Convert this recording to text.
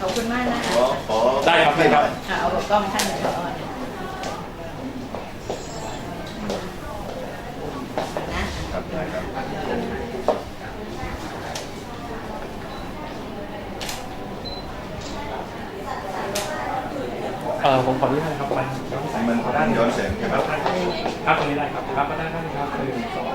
ขอบคุณมากนะคะได้ครับได้ครับ ค่ะเอากล้องท่านหนึ่งก่อยนะเออผมขออนุญาตครับมามันด้านย้อนเสงนะครับครับตรงนี้ได้ครับครับมาด้านข้านครับหนึ่งสอง